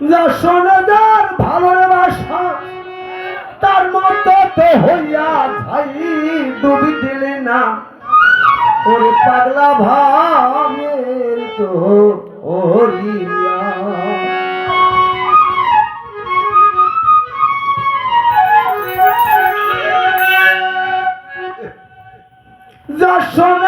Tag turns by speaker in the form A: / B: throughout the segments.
A: যা সোনাদার ভালোবাসা তার মতো তো হইয়া ভাই ডুবি দিলে না। ওরে পাগলা ভাবের তো হরিয়া যা সোনা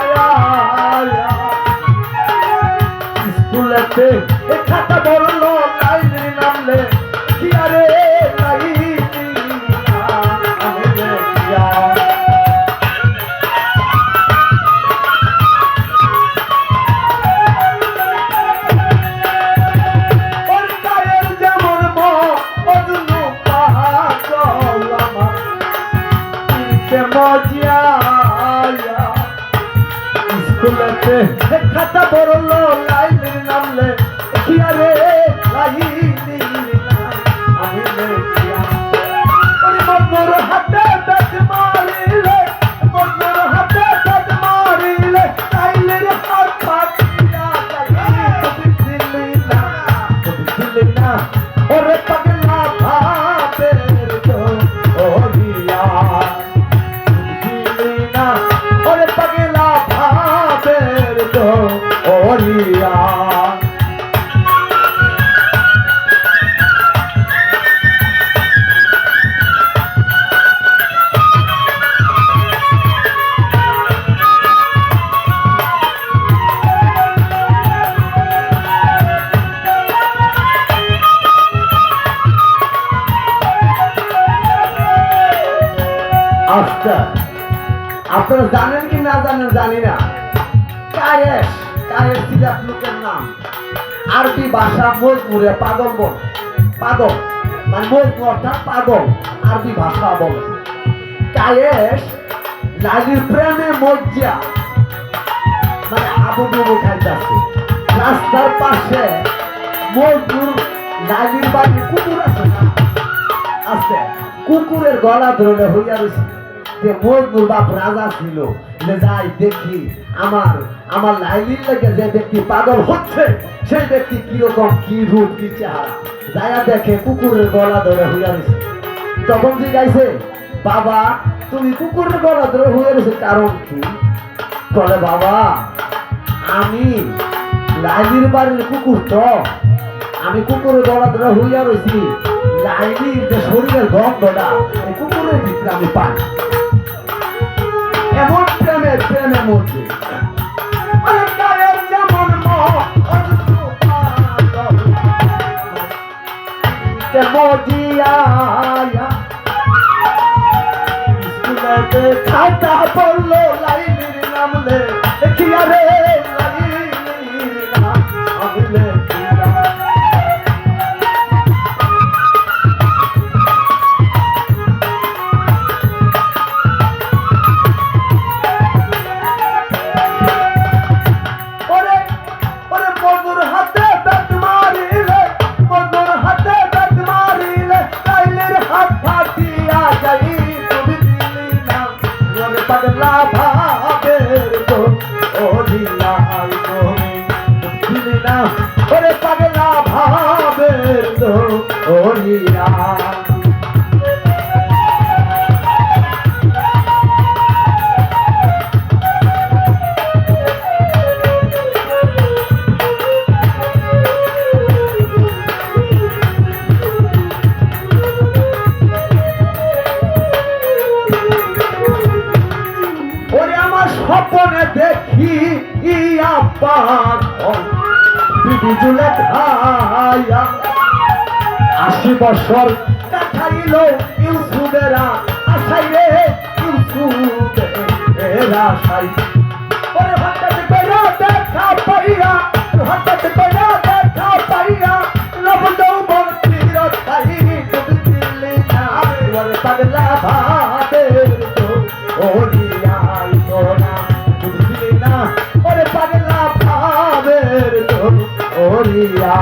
A: স্কুলেতে খাতা আচ্ছা আপনারা জানেন কি না জানেন জানি না। কায়েস কায়েস এক লোকের নাম। আরবি ভাষা মজমুরে পাগল বল। পাগল মানে মজমু অর্থাৎ পাগল, আরবি ভাষা বলে। কায়েস লালির প্রেমে মজ্জা মানে আবু রাস্তার পাশে মজদুর লালির কুকুর আছে। কুকুরের গলা ধরে হইয়া রয়েছে যে মজনুর বাপ রাজা ছিল। যে যাই দেখি আমার আমার লাইলির লেগে যে ব্যক্তি পাগল হচ্ছে, সেই ব্যক্তি কীরকম, কি রূপ, কি চেহারা। যায়া দেখে কুকুরের গলা ধরে হইয়া রয়েছে তখন জিজ্ঞাসে বাবা, তুমি কুকুরের গলা ধরে হইয়া রয়েছে কারণ কি? বলে, বাবা, আমি লাইলির বাড়ির কুকুর তো। আমি কুকুরের গলা ধরে হইয়া রয়েছি লাইলির যে শরীরের গন্ধটা, এই কুকুরের ভিতরে আমি পাই এমন প্রেমে প্রেমে স্কুলেতে খাতা পড়ল লাইলির নামলে দেখিয়া রে না। ওরে পাগলা ভাবে তো ও জুলেখায়া আশি বছর কাঠাইল ইউসুফেরা আশাই রে, ইউসুফেরা আশাই। ওরে হঠাৎ কইরা দেখা পাইয়া, হঠাৎ কইরা দেখা পাইয়া নব যৌবন ফিরত পাইনি তুমি দিল্লি তাদের ইয়া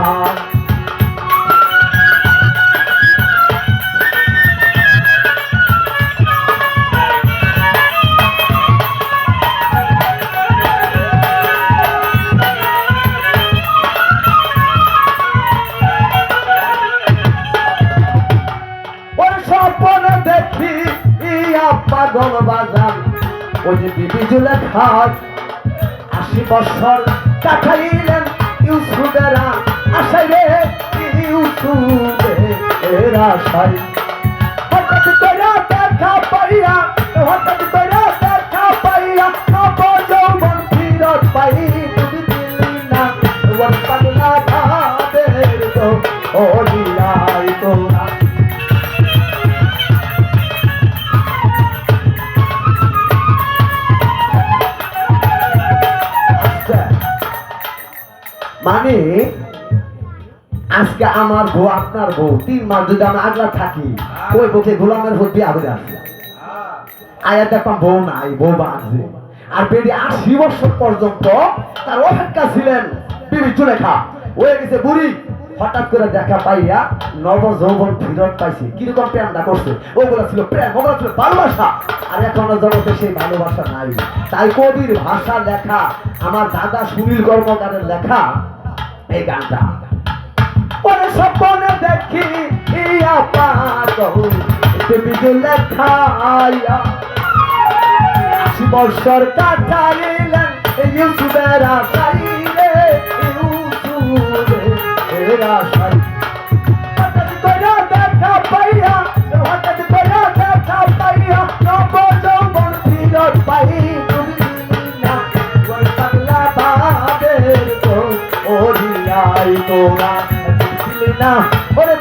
A: পাগল বাজার ওই যে বিবি জুলে খাট আশি বছর ইউসুফেরা আশাই রে ইউসুফের আশাই হঠাৎ করে দেখা পাইয়া হঠাৎ করে মানে আজকে আমার বউ, আপনার বউ, তিন মাস যদি আমরা আগলা থাকি, ওই বউকে গোলামের ভোট দিয়ে আগে আসলাম আয়া দেখলাম বউ নাই, বউ বাঁচবে। আর বেরি আশি বছর পর্যন্ত তার অপেক্ষা ছিলেন বিবি চুলেখা। হয়ে গেছে বুড়ি। হঠাৎ করে দেখা পাইয়া নব যৌবন ফিরত পাইছে। কীরকম প্রেমটা করছে। ওগুলো ছিল প্রেম, ওগুলো ছিল ভালোবাসা। আর এখনও জগতে সেই ভালোবাসা নাই। তাই কবির ভাষা লেখা, আমার দাদা সুনীল কর্মকারের লেখা এই গানটা পরে স্বপ্নে দেখি ইয়া পাগল তুমি যে লেখাইয়া। আশি বছর কাটাইলেন ইউসুফের আশাই রে, ইউসুফের আশাই। তোরা দিলি না ওরে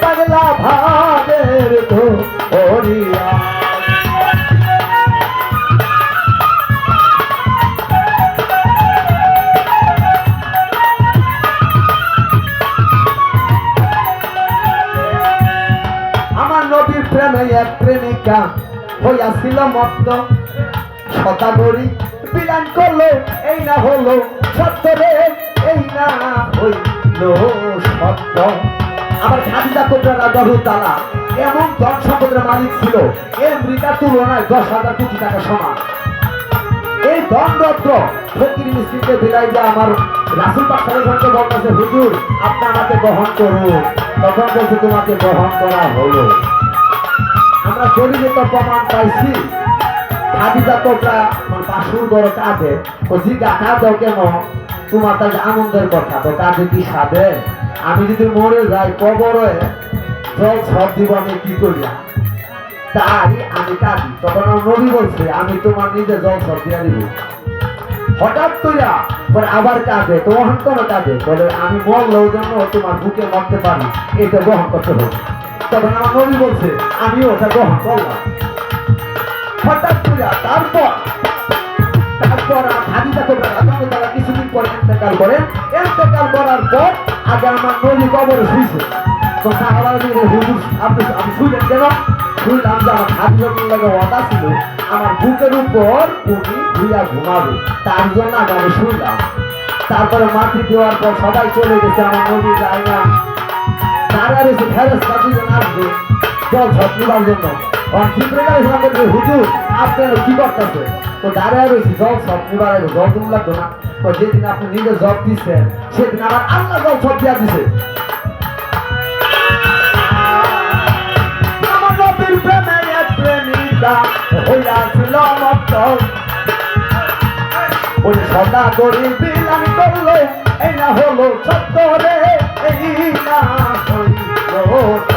A: আমার প্রেমে এক প্রেমিকা হইয়াছিল মত্ত। শতাগরি বিলান করল, এই না হলো সত্য এই না হইল। আমার খাদিজা গরু তালা এমন ধন সম্পদের মালিক ছিল। আমেরিকার তুলনায় দশ হাজার কোটি টাকা সমান। এই দণ্ডত্র ফকির মিস্ত্রিকে বিলাই যে আমার রাসুল পাঠারের সঙ্গে বলতেছে, হুজুর, আপনি আমাকে গ্রহণ করুন। তখন বলছে, তোমাকে গ্রহণ করা হলো। আমরা শরীরে তো প্রমাণ পাইছি। খাদিজা মানে পাশুর বড় কাঁদে। ও জিগা কাঁদো কেন? তোমার তাহলে আনন্দের কথা, তো কাঁদে কি সাধে? আমি যদি মরে যাই কবরে, জল সব দিব আমি কি করিয়া? তাই আমি কাঁদি। তখন আমার নবী বলছে, আমি তোমার নিজে জল সব দিয়া দিব। হঠাৎ কইরা পরে আবার কাঁদে তোমার কোনো কাঁদে। বলে, আমি মরলেও জন্য তোমার বুকে মরতে পারি, এটা গ্রহণ করতে হবে। তখন আমার নবী বলছে আমি ওটা গ্রহণ করলাম। ইন্তেকাল করেন ইন্তেকাল করার পর আগে আমার নবী কবরে শুইছে। তো সাহাবারা দিলে হুজুর, আপনি আমি শুইলেন কেন? শুনলাম যে আমার হাদিসার লাগে ওয়াদা ছিল, আমার বুকের উপর উনি ধুইয়া ঘুমাবে। তার জন্য আগে আমি শুনলাম তারপরে মাটি দেওয়ার পর সবাই চলে গেছে, আমার নবী যায় না। তারা রয়েছে ফেরত দুজন আসবে। জল সব জন্য। হুজুর আপনারা কি করতেছে? তো দাঁড়ায় রয়েছে জল, সব নিবার জল তুমি লাগতো না। তো যেদিন আপনি নিজে জব দিচ্ছেন, সেদিন আমার আল্লাহ জল সব দিয়া দিছে। সদা করি বিলান করল, এই না হলো সত্য রে, এই না হইল